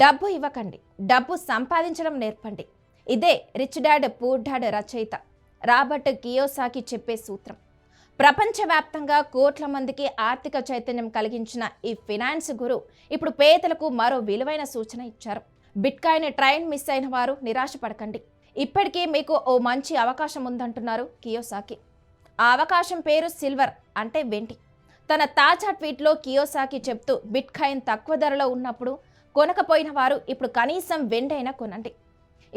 డబ్బు ఇవ్వకండి. డబ్బు సంపాదించడం నేర్పండి. ఇదే రిచ్ డాడ్ పూర్ డాడ్ రచయిత రాబర్ట్ కియోసాకి చెప్పే సూత్రం. ప్రపంచవ్యాప్తంగా కోట్ల మందికి ఆర్థిక చైతన్యం కలిగించిన ఈ ఫినాన్స్ గురు ఇప్పుడు పేదలకు మరో విలువైన సూచన ఇచ్చారు. బిట్కాయిన్ ట్రైన్ మిస్ అయిన వారు నిరాశపడకండి. ఇప్పటికీ మీకు ఓ మంచి అవకాశం ఉందంటున్నారు కియోసాకి. ఆ అవకాశం పేరు సిల్వర్ అంటే వెండి. తన తాజా ట్వీట్లో కియోసాకి చెప్తూ బిట్కాయిన్ తక్కువ ధరలో ఉన్నప్పుడు కొనకపోయిన వారు ఇప్పుడు కనీసం వెండైనా కొనండి.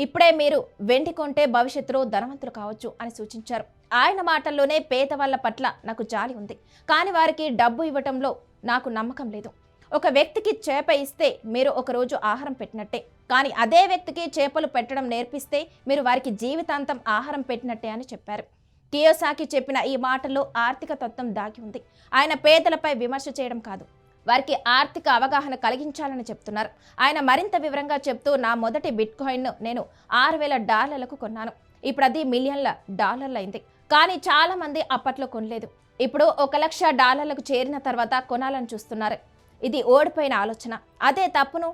ఇప్పుడే మీరు వెండి కొంటే భవిష్యత్తులో ధనవంతులు కావచ్చు అని సూచించారు. ఆయన మాటల్లోనే పేదవాళ్ళ పట్ల నాకు జాలి ఉంది. కానీ వారికి డబ్బు ఇవ్వటంలో నాకు నమ్మకం లేదు. ఒక వ్యక్తికి చేప ఇస్తే మీరు ఒకరోజు ఆహారం పెట్టినట్టే. కానీ అదే వ్యక్తికి చేపలు పెట్టడం నేర్పిస్తే మీరు వారికి జీవితాంతం ఆహారం పెట్టినట్టే అని చెప్పారు. కియోసాకి చెప్పిన ఈ మాటల్లో ఆర్థిక తత్వం దాగి ఉంది. ఆయన పేదలపై విమర్శ చేయడం కాదు. వారికి ఆర్థిక అవగాహన కలిగించాలని చెప్తున్నారు. ఆయన మరింత వివరంగా చెప్తూ నా మొదటి బిట్ కాయిన్ను నేను ఆరు వేల డాలర్లకు కొన్నాను. ఇప్పుడు అది మిలియన్ల డాలర్లు అయింది కానీ చాలామంది అప్పట్లో కొనలేదు. ఇప్పుడు ఒక లక్ష డాలర్లకు చేరిన తర్వాత కొనాలని చూస్తున్నారు. ఇది ఓడిపోయిన ఆలోచన. అదే తప్పును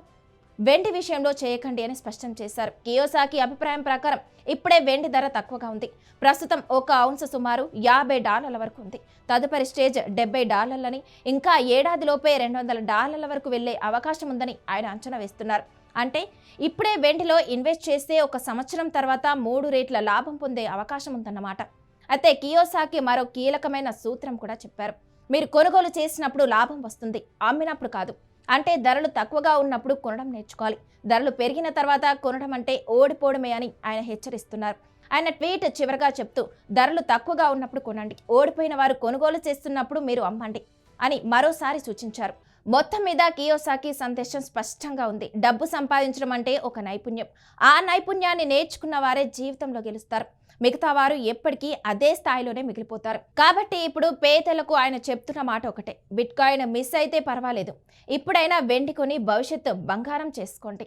వెండి విషయంలో చేయకండి అని స్పష్టం చేశారు. కియోసాకి అభిప్రాయం ప్రకారం ఇప్పుడే వెండి ధర తక్కువగా ఉంది. ప్రస్తుతం ఒక ఔన్స్ సుమారు యాభై డాలర్ల వరకు ఉంది. తదుపరి స్టేజ్ డెబ్బై డాలర్లని ఇంకా ఏడాదిలోపే రెండు వందల డాలర్ల వరకు వెళ్ళే అవకాశం ఉందని ఆయన అంచనా వేస్తున్నారు. అంటే ఇప్పుడే వెండిలో ఇన్వెస్ట్ చేస్తే ఒక సంవత్సరం తర్వాత మూడు రేట్ల లాభం పొందే అవకాశం ఉందన్నమాట. అయితే కియోసాకి మరో కీలకమైన సూత్రం కూడా చెప్పారు. మీరు కొనుగోలు చేసినప్పుడు లాభం వస్తుంది అమ్మినప్పుడు కాదు. అంటే ధరలు తక్కువగా ఉన్నప్పుడు కొనడం నేర్చుకోవాలి. ధరలు పెరిగిన తర్వాత కొనడం అంటే ఓడిపోవడమే అని ఆయన హెచ్చరిస్తున్నారు. ఆయన ట్వీట్ చివరగా చెప్తూ ధరలు తక్కువగా ఉన్నప్పుడు కొనండి. ఓడిపోయిన వారు కొనుగోలు చేస్తున్నప్పుడు మీరు అమ్మండి అని మరోసారి సూచించారు. మొత్తం మీద కియోసాకి సందేశం స్పష్టంగా ఉంది. డబ్బు సంపాదించడం అంటే ఒక నైపుణ్యం. ఆ నైపుణ్యాన్ని నేర్చుకున్న వారే జీవితంలో గెలుస్తారు. మిగతా వారు ఎప్పటికీ అదే స్థాయిలోనే మిగిలిపోతారు. కాబట్టి ఇప్పుడు పేదలకు ఆయన చెప్తున్న మాట ఒకటే బిట్ కాయిన్ మిస్ అయితే పర్వాలేదు. ఇప్పుడైనా వెండి కొని భవిష్యత్తు బంగారం చేసుకోండి.